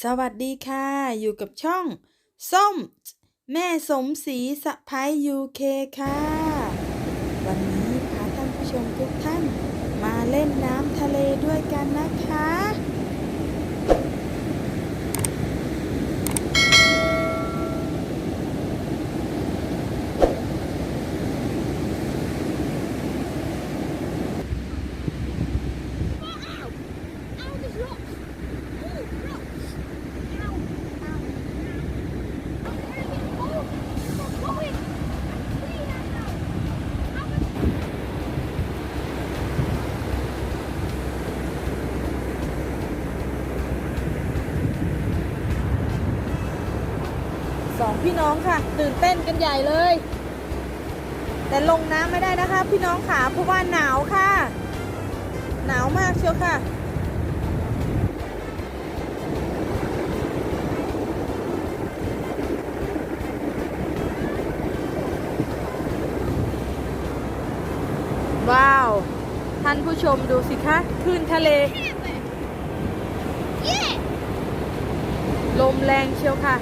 สวัสดีค่ะ อยู่กับช่อง ส้ม แม่สมศรีสะพ้ายยูเคค่ะ วันนี้พาท่านผู้ชมทุกท่านมาเล่นน้ำทะเลด้วยกันนะคะ พี่น้องค่ะ ตื่นเต้นกันใหญ่เลย แต่ลงน้ำไม่ได้นะคะ พี่น้องขาเพราะว่าหนาวค่ะ หนาวมากเชียวค่ะว้าว ท่านผู้ชมดูสิคะคลื่นทะเล Hammer. Yeah. ลมแรงเชียวค่ะ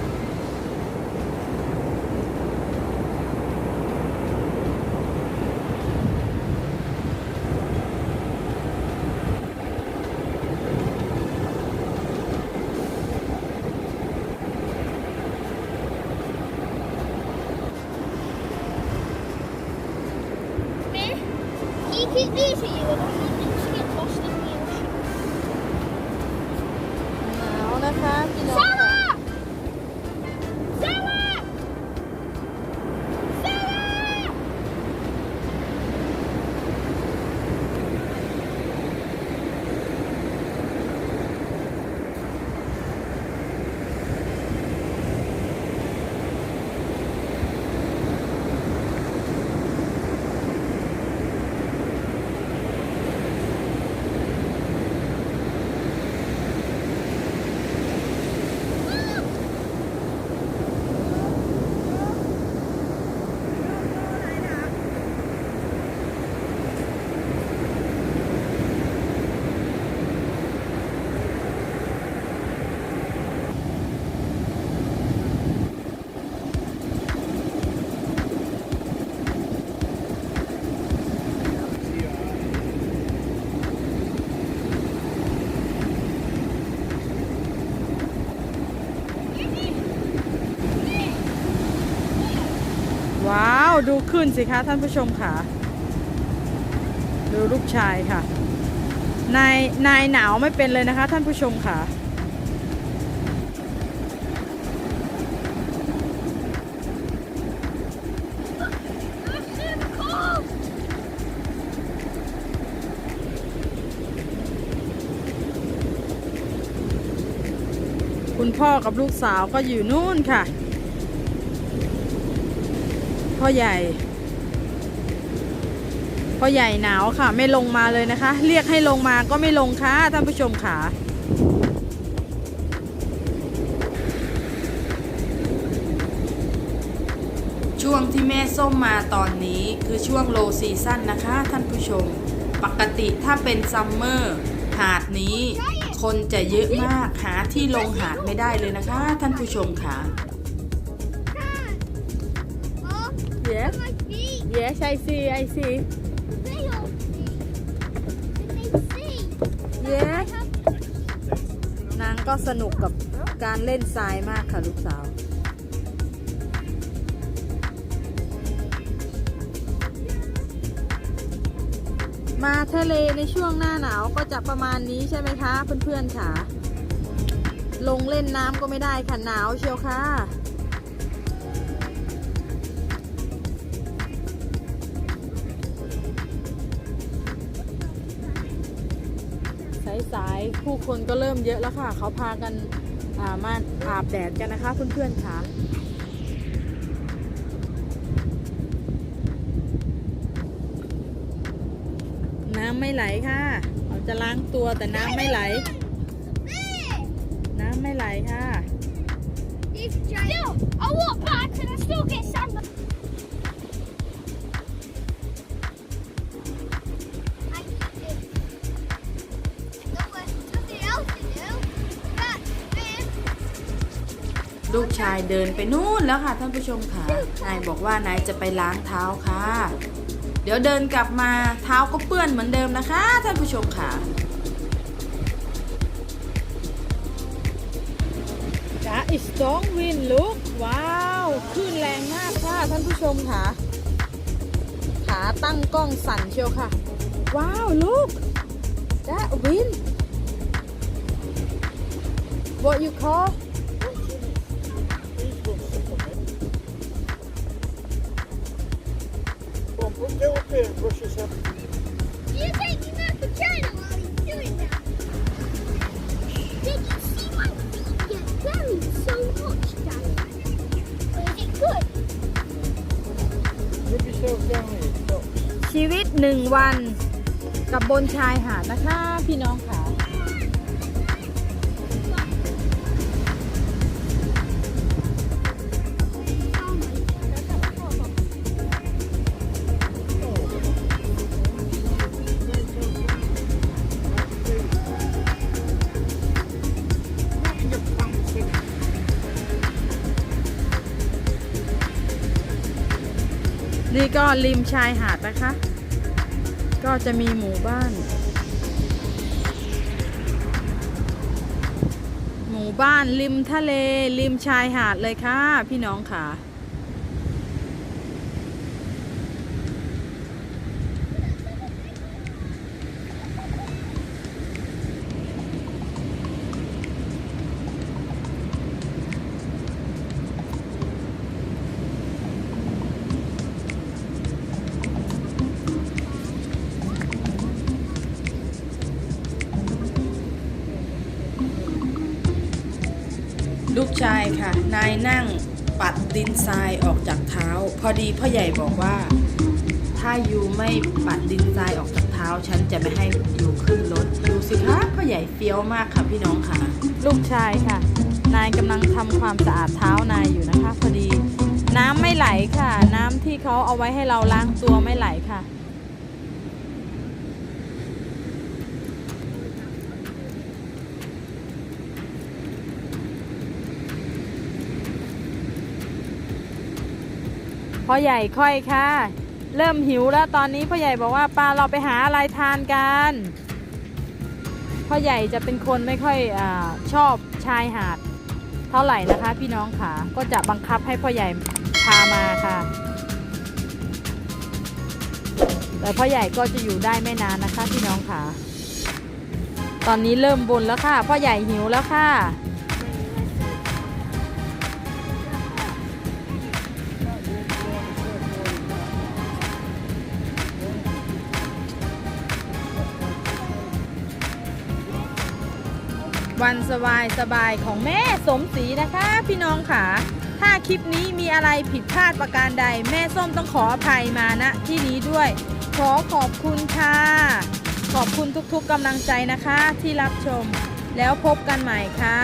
keep near to you. ว้าว ดูขึ้นสิคะท่านผู้ชมค่ะ ดูลูกชายค่ะ นายนายหนาวไม่เป็นเลยนะคะ ท่านผู้ชมค่ะ คุณพ่อกับลูกสาวก็อยู่นู่นค่ะ พ่อใหญ่ พ่อใหญ่หนาวค่ะ ไม่ลงมาเลยนะคะ เรียกให้ลงมาก็ไม่ลงค่ะท่านผู้ชมค่ะช่วงที่แม่ส้มมาตอนนี้คือช่วงโลซีซั่นนะคะ ท่านผู้ชม ปกติถ้าเป็นซัมเมอร์หาดนี้ คนจะเยอะมากหาที่ลงหาดไม่ได้เลยนะคะ ท่านผู้ชมค่ะ Yes my feet! Yes I see I see They all see. They see. Yes นางก็สนุกกับการเล่นทรายมากค่ะลูกสาว มาทะเลในช่วงหน้าหนาวก็จะประมาณนี้ใช่ไหมคะเพื่อนๆค่ะ ลงเล่นน้ำก็ไม่ได้ค่ะหนาวเชียวค่ะ ผู้คนก็เริ่มเยอะแล้วค่ะ เขาพากันอามาอาบแดดกันนะคะ เพื่อนๆค่ะน้ำไม่ไหลค่ะเราจะล้างตัวแต่น้ำไม่ไหล น้ำไม่ไหลค่ะ These giant. Still, I walk back and I still get sand. ลูกชายเดินไปนู่นแล้วค่ะท่านผู้ชมค่ะ นายบอกว่านายจะไปล้างเท้าค่ะ เดี๋ยวเดินกลับมาเท้าก็เปื้อนเหมือนเดิมนะคะท่านผู้ชมค่ะจ้าอิสตองวินลุกว้าวคลื่นแรงมากค่ะท่านผู้ชมค่ะ ขาตั้งกล้องสั่นเชียวค่ะ ว้าวลูกจ้าวิน what you call Come on, put- get up here and brush yourself. You're taking that for China while he's doing that. Did you see my feet get buried so much, Dad? Is it good? Rub yourself down here. Stop. ชีวิตหนึ่งวันกับบนชายหาดนะคะ พี่น้องค่ะ นี่ก็ริมชายหาดนะคะ ก็จะมีหมู่บ้าน หมู่บ้านริมทะเลริมชายหาดเลยค่ะ พี่น้องค่ะ ชายค่ะ นายนั่งปัดดินทรายออกจากเท้า พอดีพ่อใหญ่บอกว่า ถ้ายูไม่ปัดดินทรายออกจากเท้า ฉันจะไม่ให้ยูขึ้นรถดูสิคะพ่อใหญ่เฟี้ยวมากค่ะพี่น้องค่ะ ลูกชายค่ะ นายกำลังทำความสะอาดเท้านายอยู่นะคะ พอดี น้ำไม่ไหลค่ะ น้ำที่เขาเอาไว้ให้เราล้างตัวไม่ไหลค่ะ พ่อใหญ่ค่อยค่ะ เริ่มหิวแล้วตอนนี้พ่อใหญ่บอกว่าปลาเราไปหาอะไรทานกันพ่อใหญ่จะเป็นคนไม่ค่อยอชอบชายหาด เท่าไหร่นะคะ พี่น้องค่ะก็จะบังคับให้พ่อใหญ่พามาค่ะ แต่พ่อใหญ่ก็จะอยู่ได้ไม่นานนะคะพี่น้องค่ะ ตอนนี้เริ่มบนแล้วค่ะพ่อใหญ่หิวแล้วค่ะ วันสบายสบายของแม่สมศรีนะคะ พี่น้องค่ะ ถ้าคลิปนี้มีอะไรผิดพลาดประการใด แม่ส้มต้องขออภัยมาณที่นี้ด้วย ขอขอบคุณค่ะ ขอบคุณทุกๆกำลังใจนะคะที่รับชม แล้วพบกันใหม่ค่ะ